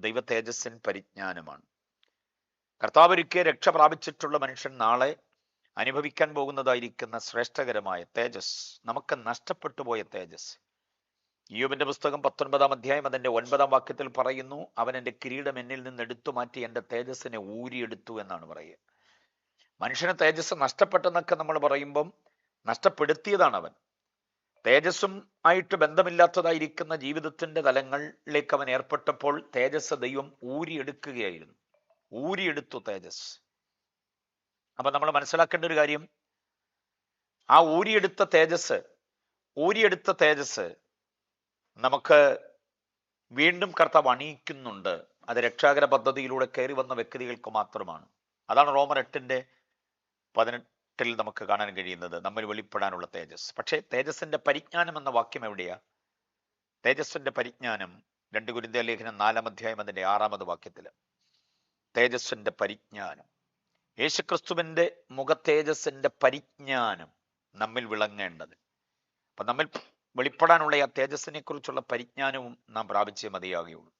ദൈവ തേജസ്സിൻ പരിജ്ഞാനമാണ്. കർത്താവ് ഒരുക്കിയ രക്ഷ പ്രാപിച്ചിട്ടുള്ള മനുഷ്യൻ നാളെ അനുഭവിക്കാൻ പോകുന്നതായിരിക്കുന്ന ശ്രേഷ്ഠകരമായ തേജസ് നമുക്ക് നഷ്ടപ്പെട്ടു പോയ തേജസ്. യോബിന്റെ പുസ്തകം പത്തൊൻപതാം അധ്യായം അതിന്റെ ഒൻപതാം വാക്യത്തിൽ പറയുന്നു അവൻ എന്റെ കിരീടം എന്നിൽ നിന്ന് എടുത്തു മാറ്റി എന്റെ തേജസ്സിനെ ഊരിയെടുത്തു എന്നാണ് പറയുക. മനുഷ്യന് തേജസ് നഷ്ടപ്പെട്ടെന്നൊക്കെ നമ്മൾ പറയുമ്പം നഷ്ടപ്പെടുത്തിയതാണ് അവൻ. തേജസ്സും ആയിട്ട് ബന്ധമില്ലാത്തതായിരിക്കുന്ന ജീവിതത്തിന്റെ തലങ്ങളിലേക്ക് അവൻ ഏർപ്പെട്ടപ്പോൾ തേജസ് ദൈവം ഊരിയെടുക്കുകയായിരുന്നു. ഊരിയെടുത്തു തേജസ് അപ്പൊ നമ്മൾ മനസ്സിലാക്കേണ്ട ഒരു കാര്യം ആ ഊരിയെടുത്ത തേജസ് ഊരിയെടുത്ത തേജസ് നമുക്ക് വീണ്ടും കർത്താവ് അണിയിക്കുന്നുണ്ട്. അത് രക്ഷാകര പദ്ധതിയിലൂടെ കയറി വന്ന വ്യക്തികൾക്ക് മാത്രമാണ്. അതാണ് റോമൻ എട്ടിന്റെ പതിനെട്ടിൽ നമുക്ക് കാണാൻ കഴിയുന്നത് നമ്മൾ വെളിപ്പെടാനുള്ള തേജസ്. പക്ഷേ തേജസ്സിന്റെ പരിജ്ഞാനം എന്ന വാക്യം എവിടെയാ? തേജസ്സിന്റെ പരിജ്ഞാനം രണ്ട് ഗുരുന്ദ ലേഖനം നാലാം അധ്യായം അതിന്റെ ആറാമത് വാക്യത്തിൽ. തേജസ്സിന്റെ പരിജ്ഞാനം. യേശുക്രിസ്തുവിന്റെ മുഖ തേജസ്സിന്റെ പരിജ്ഞാനം നമ്മിൽ വിളങ്ങേണ്ടത്. അപ്പൊ നമ്മിൽ വെളിപ്പെടാനുള്ള ആ തേജസ്സിനെ കുറിച്ചുള്ള പരിജ്ഞാനവും നാം പ്രാപിച്ചേ മതിയാകുകയുള്ളൂ